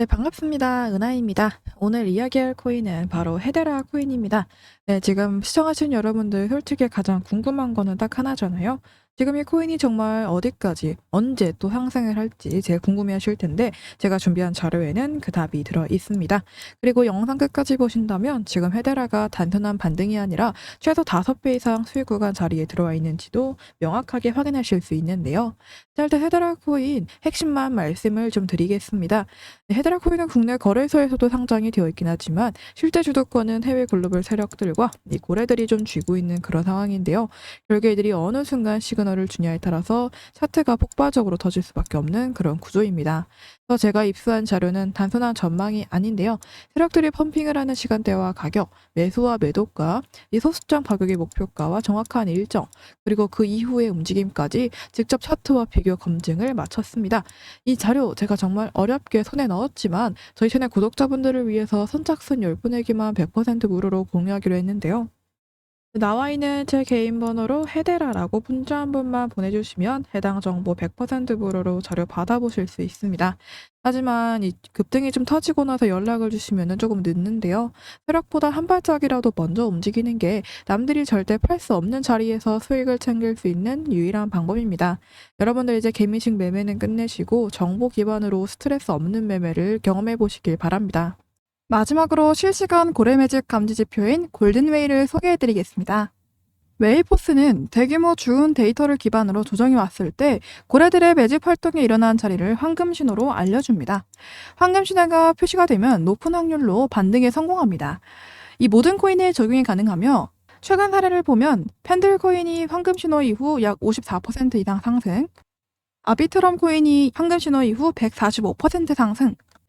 네, 반갑습니다. 은하입니다. 오늘 이야기할 코인은 바로 헤데라 코인입니다. 네, 지금 시청하신 여러분들 솔직히 가장 궁금한 거는 딱 하나잖아요. 지금 이 코인이 정말 어디까지, 언제 또 상승을 할지 제일 궁금해 하실 텐데, 제가 준비한 자료에는 그 답이 들어 있습니다. 그리고 영상 끝까지 보신다면 지금 헤데라가 단순한 반등이 아니라 최소 5배 이상 수익 구간 자리에 들어와 있는지도 명확하게 확인하실 수 있는데요. 자, 일단 헤데라 코인 핵심만 말씀을 좀 드리겠습니다. 네, 헤데라 코인은 국내 거래소에서도 상장이 되어 있긴 하지만 실제 주도권은 해외 글로벌 세력들과 이 고래들이 좀 쥐고 있는 그런 상황인데요. 결국 이들이 어느 순간 시그널 을 주냐에 따라서 차트가 폭발적으로 터질 수밖에 없는 그런 구조입니다. 그래서 제가 입수한 자료는 단순한 전망이 아닌데요. 세력들이 펌핑을 하는 시간대와 가격, 매수와 매도가, 이 소수점 가격의 목표가와 정확한 일정, 그리고 그 이후의 움직임까지 직접 차트와 비교 검증을 마쳤습니다. 이 자료 제가 정말 어렵게 손에 넣었지만 저희 채널 구독자분들을 위해서 선착순 10분에게만 100% 무료로 공유하기로 했는데요. 나와 있는 제 개인 번호로 헤데라라고 문자 한 번만 보내주시면 해당 정보 100% 무료로 자료 받아보실 수 있습니다. 하지만 이 급등이 좀 터지고 나서 연락을 주시면 조금 늦는데요. 세력보다 한 발짝이라도 먼저 움직이는 게 남들이 절대 팔 수 없는 자리에서 수익을 챙길 수 있는 유일한 방법입니다. 여러분들 이제 개미식 매매는 끝내시고 정보 기반으로 스트레스 없는 매매를 경험해 보시길 바랍니다. 마지막으로 실시간 고래 매집 감지 지표인 골든웨이를 소개해 드리겠습니다. 웨이포스는 대규모 주운 데이터를 기반으로 조정이 왔을 때 고래들의 매집 활동이 일어난 자리를 황금 신호로 알려줍니다. 황금 신호가 표시가 되면 높은 확률로 반등에 성공합니다. 이 모든 코인에 적용이 가능하며 최근 사례를 보면 펜들 코인이 황금 신호 이후 약 54% 이상 상승, 아비트럼 코인이 황금 신호 이후 145% 상승,